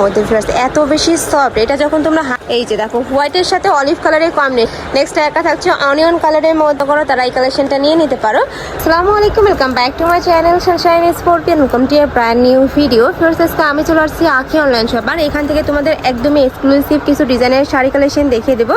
মধ্যে ফ্রেন্ডস এত বেশি সফট এটা যখন তোমরা এই যে দেখো হোয়াইটের সাথে অলিভ কালারের কম্বিনেশন নেক্সট একা থাকছে অনিয়ন কালারের মধ্যে করো, তারা এই কালেকশনটা নিয়ে নিতে পারো। আসসালামু আলাইকুম welcome back to my channel Sunshine Sportian welcome to a brand new video friends আজকে আমি চলে আসছি আখি অনলাইন শপ আর এখান থেকে তোমাদের একদমই এক্সক্লুসিভ কিছু ডিজাইনের শাড়ি কালেকশন দেখিয়ে দেবো।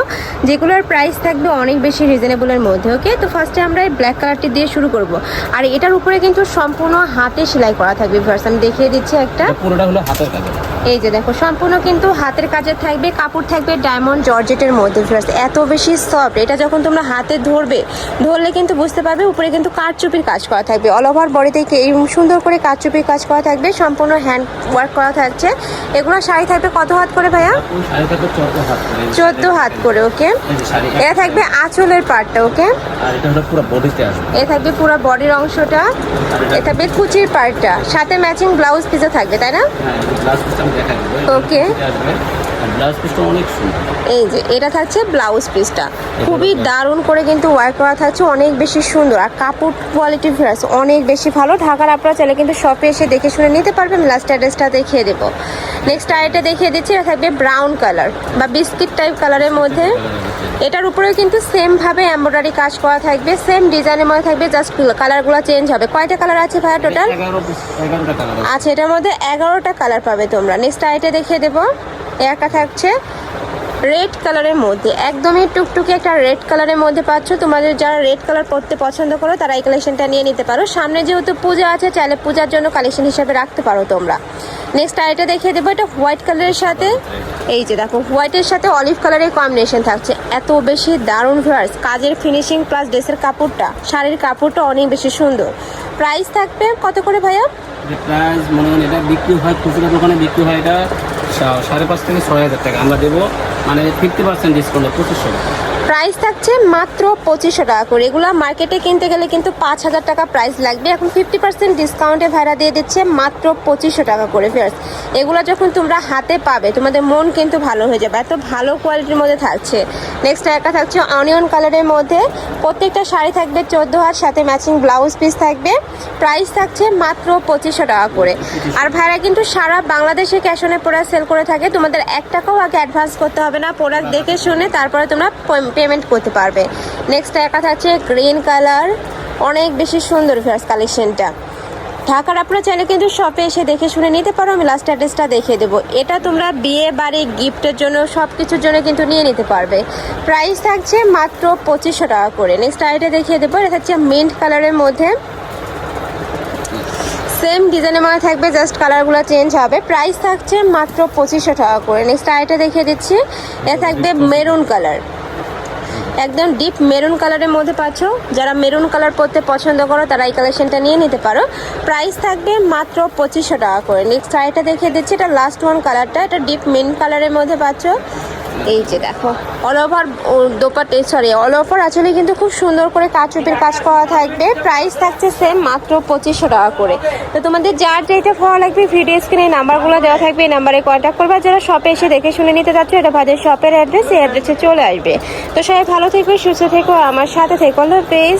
যেগুলোর প্রাইস থাকবে অনেক বেশি রিজনেবলের মধ্যে ওকে তো ফার্স্টে আমরা এই ব্ল্যাক কালারটি দিয়ে শুরু করব। আর এটার উপরে কিন্তু সম্পূর্ণ হাতে সেলাই করা থাকবে। ফার্স্ট আমি দেখিয়ে দিচ্ছি একটা। পুরোটা হলো হাতের কাজে। এই যে দেখো সম্পূর্ণ কিন্তু হাতের কাজে থাকবে কাপড় থাকবে ডায়মন্ড জর্জেটের মধ্যে ফ্রেন্ডস এত বেশি সফট এটা যখন তোমরা হাতে ধরবে ধরলে কিন্তু বুঝতে পারবে উপরে কিন্তু কাঠচুপির কাজ করা থাকবে। অল ওভার বডিতে এই সুন্দর করে কাঠচুপির কাজ করা থাকবে সম্পূর্ণ হ্যান্ড ওয়ার্ক করা থাকছে। এগুলো শাড়ি থাকবে কত হাত করে ভাইয়া? চোদ্দ হাত করে ওকে এটা থাকবে আঁচলের পার্টটা ওকে এ থাকবে পুরো বডির অংশটা এ থাকবে কুচির পার্টটা সাথে ম্যাচিং ব্লাউজ পিসও থাকবে তাই না? হ্যাঁ ব্লাউজ পিসটা আমি দেখা দেবো Okay. আসবে ব্লাউজ পিসটা অনেক সুন্দর। এই যে এটা থাকছে ব্লাউজ পিসটা। খুবই দারুণ করে কিন্তু ওয়ার্ক করা থাকছে অনেক বেশি সুন্দর। আর কাপড় কোয়ালিটি ফ্রেশ অনেক বেশি ভালো। ঢাকার আপনারা চাইলে কিন্তু শপে এসে দেখে শুনে নিতে পারবেন। লাস্ট অ্যাড্রেসটা দেখিয়ে দেবো। নেক্সট আরেকটা দেখিয়ে দিচ্ছি এটা থাকবে ব্রাউন কালার বা বিস্কিট টাইপ কালারের মধ্যে। এটার উপরে কিন্তু সেম ভাবে এমব্রয়ডারি কাজ করা থাকবে সেম ডিজাইনের মধ্যে থাকবে জাস্ট কালারগুলো চেঞ্জ হবে। কয়টা কালার আছে ভাইয়া টোটাল আচ্ছা এটার মধ্যে এগারোটা কালার পাবে তোমরা। নেক্সট আইটা দেখিয়ে দেবো। একা থাকছে। রেড কালারের মধ্যে। একদমই টুকটুকি একটা রেড কালারের মধ্যে পাচ্ছ। তোমাদের যারা রেড কালার পরতে পছন্দ করো, তারা এই কালেকশনটা নিয়ে নিতে পারো। সামনে যেহেতু পূজা আছে, চাইলে পূজার জন্য কালেকশন হিসাবে রাখতে পারো তোমরা। নেক্সট আইটা দেখিয়ে দেবো, এটা হোয়াইট কালারের সাথে। এই যে দেখো হোয়াইটের সাথে অলিভ কালারের কম্বিনেশন থাকছে। এত বেশি দারুণ ফ্লার্স কাজের ফিনিশিং প্লাস ড্রেসের কাপড়টা। শাড়ির কাপড়টা অনেক বেশি সুন্দর। প্রাইস থাকবে কত করে ভাইয়া? প্রাইস মনে করেন এটা বিক্রি হয়, খুচরা দোকানে বিক্রি হয় এটা সাড়ে পাঁচ থেকে ছয় হাজার টাকা আমরা দেবো। মানে ফিফটি পার্সেন্ট ডিসকাউন্টে পঁচিশশো টাকা। প্রাইস থাকছে মাত্র পঁচিশশো টাকা করে। এগুলো মার্কেটে কিনতে গেলে কিন্তু পাঁচ হাজার টাকা প্রাইস লাগবে। এখন ফিফটি পার্সেন্ট ডিসকাউন্টে ভাড়া দিয়ে দিচ্ছে মাত্র পঁচিশশো টাকা করে ফেয়ার্স এগুলো যখন তোমরা হাতে পাবে, তোমাদের মন কিন্তু ভালো হয়ে যাবে। এত ভালো কোয়ালিটির মধ্যে থাকছে। নেক্সট একটা থাকছে অনিয়ন কালারের মধ্যে। প্রত্যেকটা শাড়ি থাকবে চোদ্দ হাত, সাথে ম্যাচিং ব্লাউজ পিস থাকবে। প্রাইস থাকছে মাত্র পঁচিশশো টাকা করে। আর ভাইরা কিন্তু সারা বাংলাদেশে ক্যাশ অনে প্রোডাক্ট সেল করে থাকে। তোমাদের এক টাকাও আগে অ্যাডভান্স করতে হবে না। প্রোডাক্ট দেখে শুনে তারপরে তোমরা পেমেন্ট করতে পারবে। নেক্সট একা থাকছে গ্রিন কালার অনেক বেশি সুন্দর ফেয়ার্স কালেকশনটা ঢাকার আপনারা চাইলে কিন্তু শপে এসে দেখে শুনে নিতে পারো আমি লাস্ট অ্যাড্রেসটা দেখিয়ে দেবো। এটা তোমরা বিয়ে বাড়ি গিফটের জন্য সব কিছুর জন্য কিন্তু নিয়ে নিতে পারবে। প্রাইস থাকছে মাত্র পঁচিশশো টাকা করে। নেক্সট আইটা দেখিয়ে দেবো এটা থাকছে মিন্ট কালারের মধ্যে। সেম ডিজাইনের মধ্যে থাকবে জাস্ট কালারগুলো চেঞ্জ হবে। প্রাইস থাকছে মাত্র পঁচিশশো টাকা করে। নেক্সট আইটা দেখিয়ে দিচ্ছি এটা থাকবে মেরুন কালার একদম ডিপ মেরুন কালারের মধ্যে পাচ্ছ। যারা মেরুন কালার পরতে পছন্দ করো, তারা এই কালেকশনটা নিয়ে নিতে পারো। প্রাইস থাকবে মাত্র পঁচিশশো টাকা করে। নেক্সট শাড়িটা দেখিয়ে দিচ্ছি, এটা লাস্ট ওয়ান কালারটা এটা ডিপ মেন কালারের মধ্যে পাচ্ছ। এই যে দেখো অল ওভার দোপাটে সরি অল ওভার আসলে কিন্তু খুব সুন্দর করে কাচুপের কাজ করা থাকবে। প্রাইস থাকছে সেম মাত্র পঁচিশশো টাকা করে। তো তোমাদের যার যেটা ভালো লাগবে ভিডিও স্ক্রিনে নাম্বারগুলো দেওয়া থাকবে, এই নাম্বারে কন্ট্যাক্ট করবে। যারা শপে এসে দেখে শুনে নিতে চাচ্ছ এটা ভাদের শপের অ্যাড্রেস এই অ্যাড্রেসে চলে আসবে। তো সবাই ভালো থেকো, সুস্থ থেকো আমার সাথে থেকো, আল্লাহ হাফেজ।